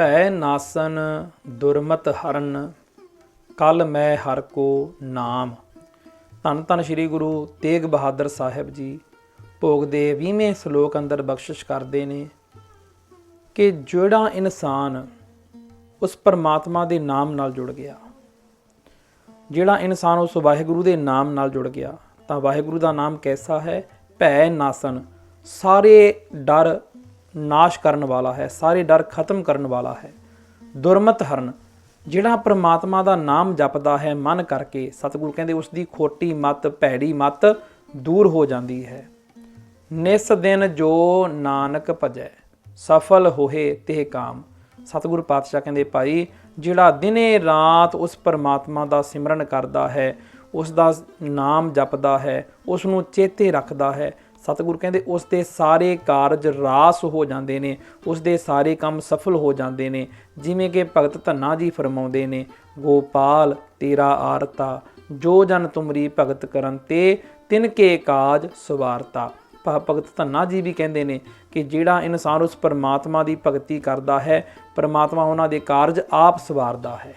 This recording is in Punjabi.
ਭੈ ਨਾਸਨ ਦੁਰਮਤ ਹਰਨ, ਕਲ ਮੈਂ ਹਰ ਕੋ ਨਾਮ। ਧੰਨ ਧੰਨ ਸ੍ਰੀ ਗੁਰੂ ਤੇਗ ਬਹਾਦਰ ਸਾਹਿਬ ਜੀ, ਭੋਗ ਦੇ 20ਵੇਂ ਸ਼ਲੋਕ ਅੰਦਰ ਬਖਸ਼ਿਸ਼ ਕਰਦੇ ਨੇ ਕਿ ਜਿਹੜਾ ਇਨਸਾਨ ਉਸ ਪਰਮਾਤਮਾ ਦੇ ਨਾਮ ਨਾਲ ਜੁੜ ਗਿਆ, ਜਿਹੜਾ ਇਨਸਾਨ ਉਸ ਵਾਹਿਗੁਰੂ ਦੇ ਨਾਮ ਨਾਲ ਜੁੜ ਗਿਆ, ਤਾਂ ਵਾਹਿਗੁਰੂ ਦਾ ਨਾਮ ਕੈਸਾ ਹੈ? ਭੈ ਨਾਸਨ। ਸਾਰੇ ਡਰ ਨਾਸ਼ ਕਰਨ ਵਾਲਾ ਹੈ, ਸਾਰੇ ਡਰ ਖਤਮ ਕਰਨ ਵਾਲਾ ਹੈ। ਦੁਰਮਤ ਹਰਨ, ਜਿਹੜਾ ਪ੍ਰਮਾਤਮਾ ਦਾ ਨਾਮ ਜਪਦਾ ਹੈ, ਮਨ ਕਰਕੇ ਸਤਿਗੁਰੂ ਕਹਿੰਦੇ ਉਸ ਦੀ ਖੋਟੀ ਮਤ, ਭੈੜੀ ਮਤ ਦੂਰ ਹੋ ਜਾਂਦੀ ਹੈ। ਨਿਸ ਦਿਨ ਜੋ ਨਾਨਕ ਭਜੈ, ਸਫਲ ਹੋਏ ਤੇ ਕਾਮ। ਸਤਿਗੁਰੂ ਪਾਤਸ਼ਾਹ ਕਹਿੰਦੇ, ਭਾਈ, ਜਿਹੜਾ ਦਿਨੇ ਰਾਤ ਉਸ ਪਰਮਾਤਮਾ ਦਾ ਸਿਮਰਨ ਕਰਦਾ ਹੈ, ਉਸ ਦਾ ਨਾਮ ਜਪਦਾ ਹੈ, ਉਸ ਨੂੰ ਚੇਤੇ ਰੱਖਦਾ ਹੈ ਸਤਿਗੁਰੂ ਕਹਿੰਦੇ, ਉਸ ਦੇ ਸਾਰੇ ਕਾਰਜ ਰਾਸ ਹੋ ਜਾਂਦੇ ਨੇ, ਉਸ ਦੇ ਸਾਰੇ ਕੰਮ ਸਫਲ ਹੋ ਜਾਂਦੇ ਨੇ। ਜਿਵੇਂ ਕਿ ਭਗਤ ਧੰਨਾ ਜੀ ਫਰਮਾਉਂਦੇ ਨੇ, ਗੋਪਾਲ, ਤੇਰਾ ਆਰਤਾ, ਜੋ ਜਨ ਤੁਮਰੀ ਭਗਤ ਕਰਨ ਤੇ, ਤਿਨ ਕੇ ਕਾਜ ਸਵਾਰਤਾ। ਭਗਤ ਧੰਨਾ ਜੀ ਵੀ ਕਹਿੰਦੇ ਨੇ ਕਿ ਜਿਹੜਾ ਇਨਸਾਨ ਉਸ ਪਰਮਾਤਮਾ ਦੀ ਭਗਤੀ ਕਰਦਾ ਹੈ, ਪਰਮਾਤਮਾ ਉਹਨਾਂ ਦੇ ਕਾਰਜ ਆਪ ਸਵਾਰਦਾ ਹੈ।